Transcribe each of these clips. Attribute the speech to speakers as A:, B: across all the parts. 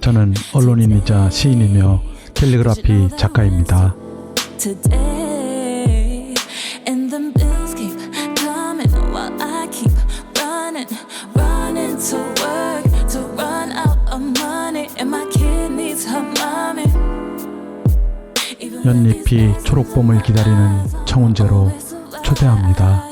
A: 저는 언론인이자 시인이며 캘리그라피 작가입니다. 연잎이 초록봄을 기다리는 청운제로 초대합니다.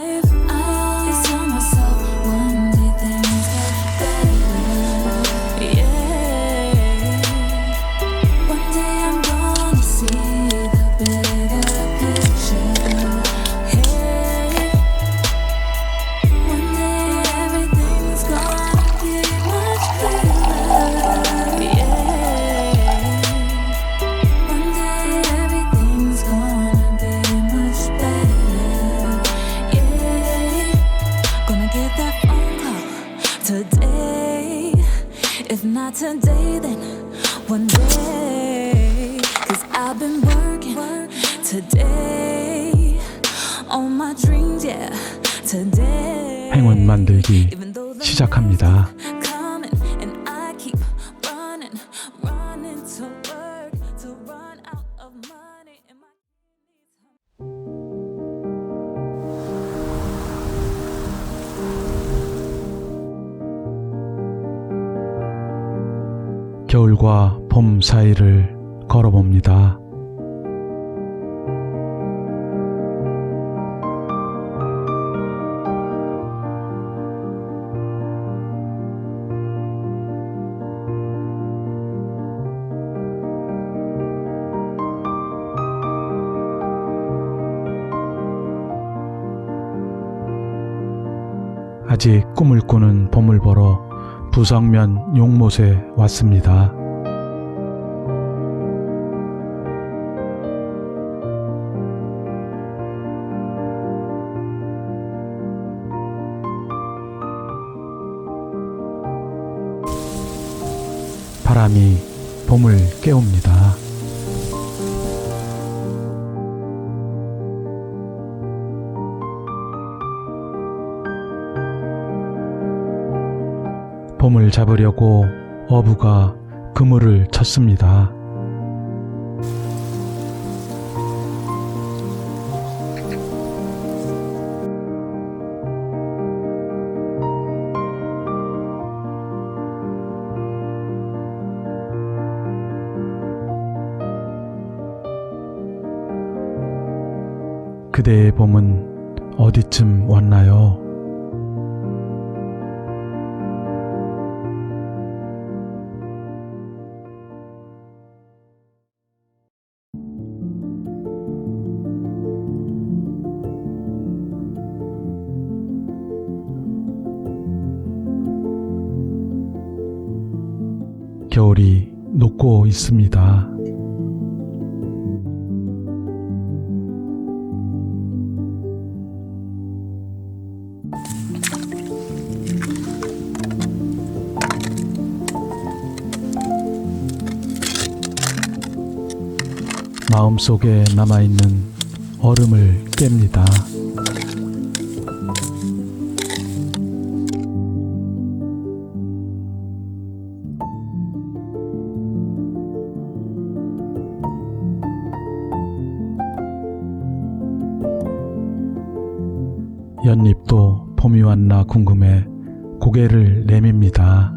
B: Today, then one day. Cause I've been working today on my dreams, yeah. Today.
A: 행운 만들기 시작합니다. 겨울과 봄 사이를 걸어봅니다. 아직 꿈을 꾸는 봄을 보러 부성면 용못에 왔습니다. 바람이 봄을 깨웁니다. 봄을 잡으려고 어부가 그물을 쳤습니다. 그대의 봄은 어디쯤 왔나요? 있습니다. 마음속에 남아있는 얼음을 깹니다. 연잎도 봄이 왔나 궁금해 고개를 내밉니다.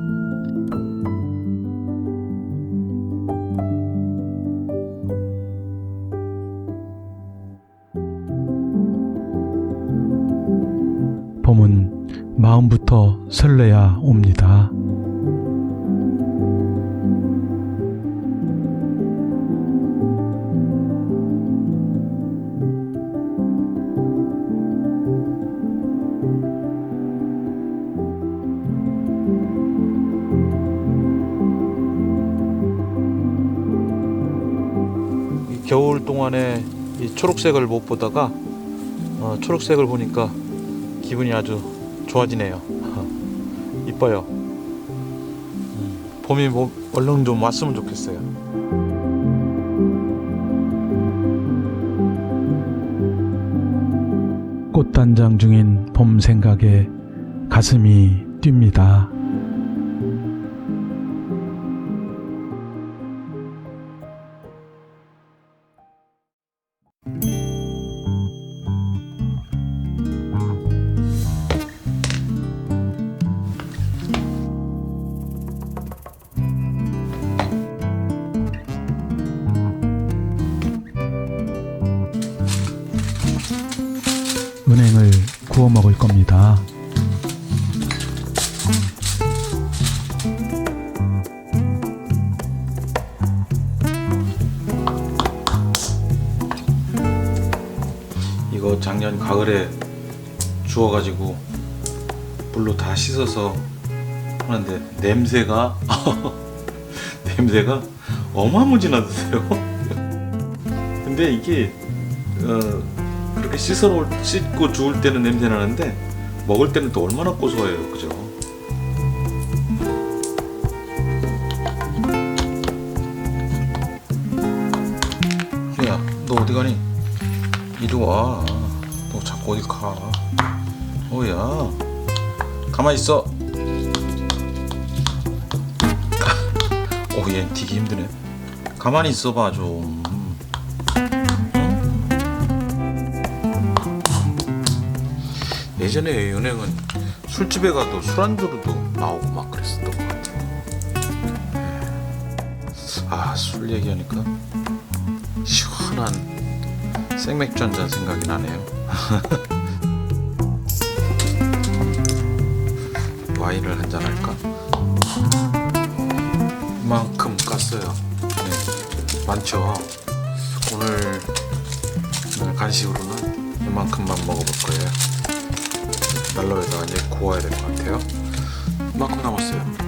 A: 봄은 마음부터 설레야 옵니다.
C: 겨울 동안에 이 초록색을 못 보다가 어, 초록색을 보니까 기분이 아주 좋아지네요. 이뻐요. 음, 봄이 뭐 얼른 좀 왔으면 좋겠어요.
D: 꽃단장 중인 봄 생각에 가슴이 뜁니다.
C: 물로 다 씻어서 하는데 냄새가 냄새가 어마무지나 드세요. 근데 이게 어, 그렇게 씻어 놓을 씻고 주울 때는 냄새 나는데 먹을 때는 또 얼마나 고소해요, 그죠? 야, 너 어디 가니? 이리 와. 너 자꾸 어디 가? 뭐야? 가만 있어. 오, 얘 되게 힘드네. 가만히 있어봐 좀. 응? 예전에 은행은 술집에 가도 술안주로도 나오고 막 그랬었던 것 같아요. 아, 술 얘기하니까 시원한 생맥주 한 잔 생각이 나네요. 와인을 한잔 할까? 이만큼 깠어요. 네, 많죠. 오늘, 오늘 간식으로는 이만큼만 먹어볼 거예요. 난로에다가 이제 구워야 될 것 같아요. 이만큼 남았어요.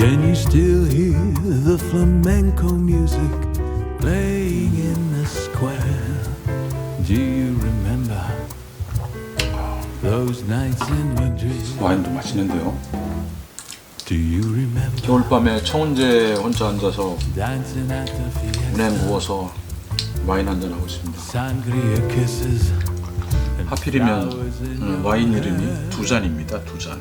E: Can you still hear the flamenco music playing in the square? Do you remember those nights in Madrid?
C: 와인도 맛있는데요.
E: Do you remember
C: 겨울밤에 청운제 혼자 앉아서
E: dancing at the fiesta?
C: 은행 누워서 와인 한잔 하고 있습니다.
E: Sangria kisses and
C: 하필이면
E: flowers in
C: 음,
E: your
C: 와인
E: hair.
C: 이름이 두 잔입니다. 두 잔.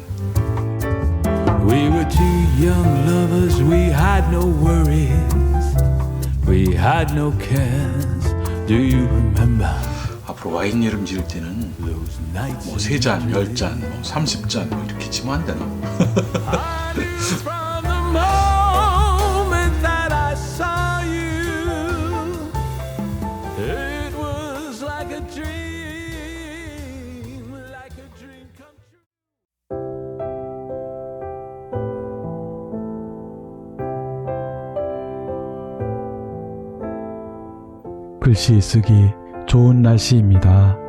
E: We were two young lovers, we had no worries, we had no cares. Do you remember
C: 앞으로 와인 이름 지을 때는? 뭐세 잔, 열 잔, 뭐 삼십 잔뭐 이렇게 지면 안 되나?
D: 글씨 쓰기 좋은 날씨입니다.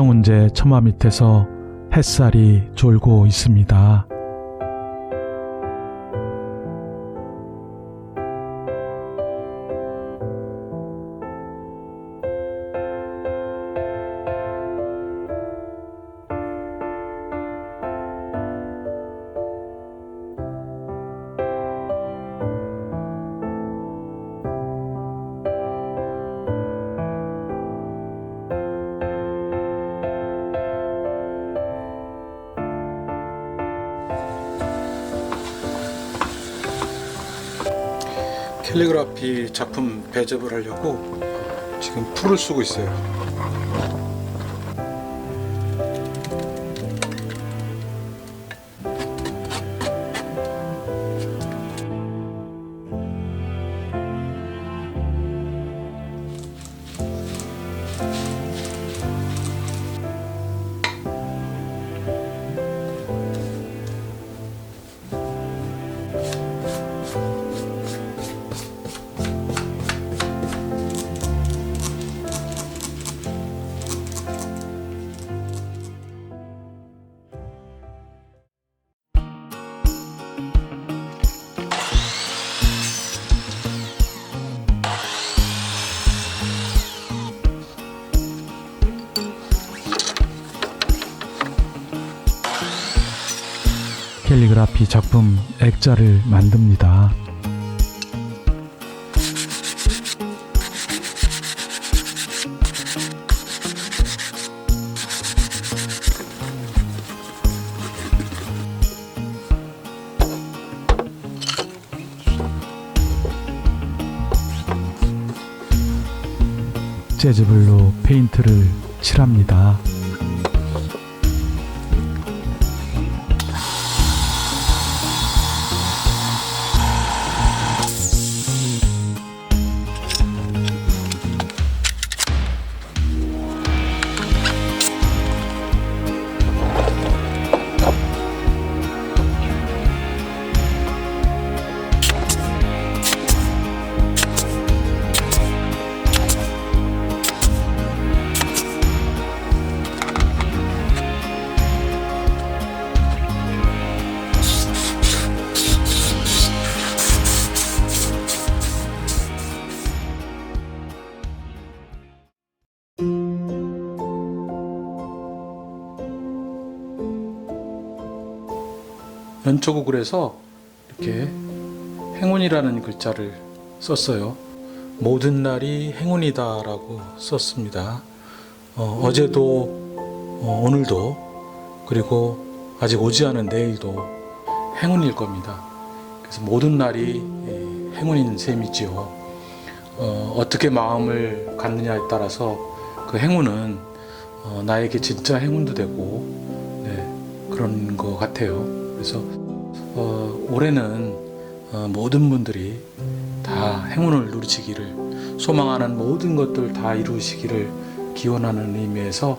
D: 청운제 처마 밑에서 햇살이 졸고 있습니다.
C: 캘리그라피 작품 배접을 하려고 지금 풀을 쓰고 있어요. 캘리그라피 작품 액자를 만듭니다. 재즈블루 페인트를 칠합니다. 연초국을 해서 이렇게 행운이라는 글자를 썼어요. 모든 날이 행운이다라고 썼습니다. 어, 제도 오늘도 그리고 아직 오지 않은 내일도 행운일 겁니다. 그래서 모든 날이 예, 행운인 셈이지요. 어, 어떻게 마음을 갖느냐에 따라서 그 행운은 어, 나에게 진짜 행운도 되고 네, 그런 것 같아요. 그래서 어, 올해는 어, 모든 분들이 다 행운을 누리시기를 소망하는 모든 것들 다 이루시기를 기원하는 의미에서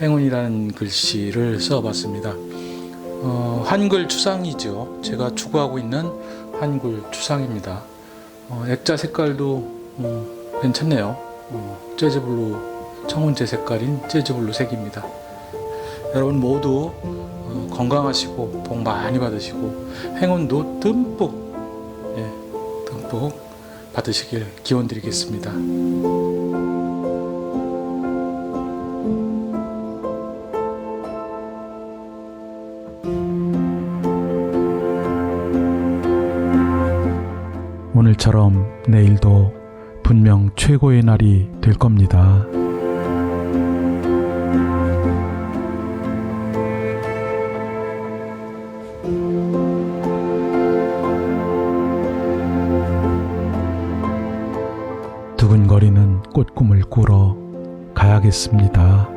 C: 행운이라는 글씨를 써봤습니다. 어, 한글 추상이죠. 제가 추구하고 있는 한글 추상입니다. 어, 액자 색깔도 음, 괜찮네요. 어, 재즈블루 청운제 색깔인 재즈블루 색입니다. 여러분 모두 어, 건강하시고 복 많이 받으시고 행운도 듬뿍 예, 듬뿍 받으시길 기원 드리겠습니다. 오늘처럼 내일도 분명 최고의 날이 될 겁니다. 꽃꿈을 꾸러 가야겠습니다.